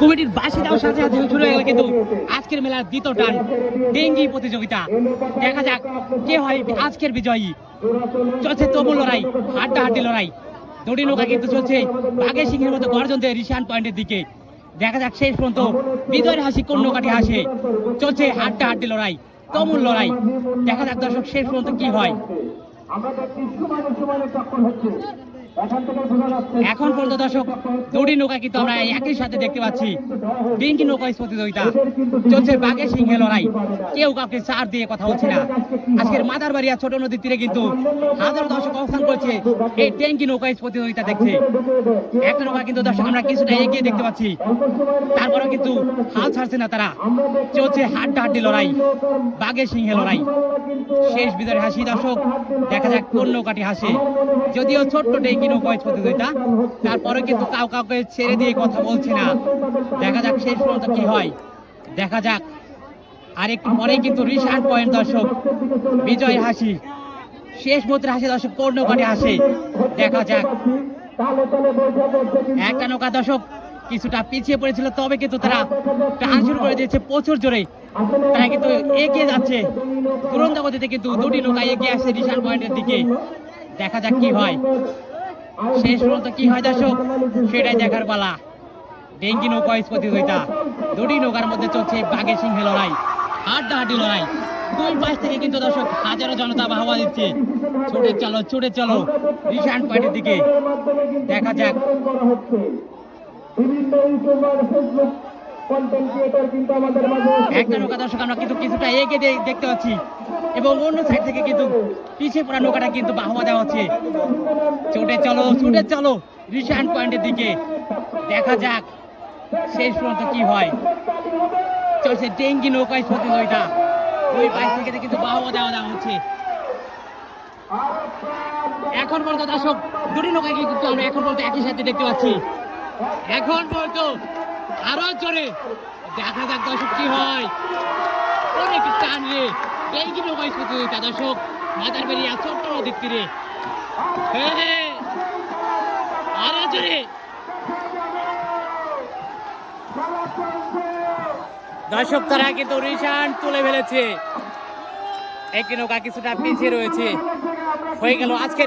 কমিটির বাসী দেওয়ার সাথে সাথে শুরু হয়ে গেল কিন্তু আজকের মেলার দ্বিতীয় টান। ডেঙ্গি প্রতিযোগিতা। দেখা যাক কে হয় আজকের বিজয়ী। চলছে তবু লড়াই হাড্ডাহাড্ডি লড়াই। দড়ি নৌকা কিন্তু চলছে বাঘের সিংহের মতো গর্জন দেয় রিশান পয়েন্টের দিকে। দেখা যাক শেষ পর্যন্ত বিজয়ের হাসি কোন নৌকাটি হাসে। চলছে হাড্ডাহাড্ডি লড়াই তমুল লড়াই। দেখা যাক দর্শক শেষ পর্যন্ত কি হয়। আমরা দেখছি সমানে সমানে চক্কর হচ্ছে। এখান পর্যন্ত দর্শক দড়ি নৌকা কিন্তু আমরা একই সাথে দেখতে পাচ্ছি। ডিঙ্গি নৌকা প্রতিযোগিতা। চলছে বাঘে সিংহে লড়াই। কেউ কাউকে চার দিয়ে কথা হচ্ছে না। আজকের মাদারবাড়িয়া ছোট নদীর তীরে কিন্তু হাজারো দর্শক অবস্থান করছে। এই ট্যাঙ্কি নৌকা প্রতিযোগিতা দেখছে একটা নৌকা কিন্তু দর্শক আমরা কিছুটা এগিয়ে দেখতে পাচ্ছি। তারপরে কিন্তু হাল ছাড়ছে না তারা। চলছে হাড্ডা হাড্ডি লড়াই, বাঘে সিংহে লড়াই। শেষ বিজয়ের হাসি দর্শক, দেখা যাক কোন নৌকাটি হাসে। যদিও ছোট্ট নৌকা প্রতিযোগিতা? তারপরে কিন্তু কাউ কাউকে ছেড়ে দিয়ে কথা বলছে না। দেখা যাক শেষ পর্যন্ত কি হয়। দেখা যাক। আর একটু পরেই কিন্তু রিসার্ট পয়েন্ট দর্শক, বিজয় হাসি। শেষ মুহূর্তের হাসি দর্শক কোন নৌকাটি হাসে। দেখা যাক। একটা নৌকা দর্শক, কিছুটা পিছিয়ে পড়েছিল, তবে কিন্তু তারা টান শুরু করে দিয়েছে প্রচুর জোরে। তারা কিন্তু এগিয়ে যাচ্ছে। তুরন্ত গতিতে কিন্তু দুটি নৌকা এগিয়ে আসছে রিসান পয়েন্টের দিকে। দেখা যাক কি হয়। শেষ পর্যন্ত কি হয় দর্শক? সেটাই দেখার পালা। ডেঙ্গি নৌকা প্রতিযোগিতা দুটি নৌকার মধ্যে চলছে বাঘে সিংহে লড়াই, হাড্ডাহাড্ডি লড়াই। দুই পাশ থেকে কিন্তু দর্শক হাজারো জনতা বাহবা দিচ্ছে। ছুটে চলো ছুটে চলো। রিসান পয়েন্টের দিকে। দেখা যাক। একটা নৌকা দর্শক, আমরা কিন্তু কিছুটা এগিয়ে দেখতে পাচ্ছি। এবং অন্য সাইড থেকে কিন্তু পিছিয়ে পড়া নৌকাটা কিন্তু বাহবা দেওয়া হচ্ছে। ছুটে চলো ছুটে চলো রিসান পয়েন্টের দিকে। দেখা যাক শেষ পর্যন্ত কি হয়। চলছে ডেঙ্গি নৌকায় প্রতিযোগিতা ওই পাশ থেকে কিন্তু বাহবা দেওয়া দেওয়া হচ্ছে। এখন পর্যন্ত দর্শক, দুটি নৌকা কিন্তু আমরা এখন পর্যন্ত একই সাথে দেখতে পাচ্ছি। এখন পর্যন্ত আরও জোরে। দেখা যাক দর্শক কি হয়। অনেক টান রে প্রতিযোগিতা দর্শক হ্যাঁ জোরে দর্শক, তারা কিন্তু রিসান তুলে ফেলেছে। একটি নৌকা কিছুটা পিছিয়ে রয়েছে। হয়ে গেল আজকের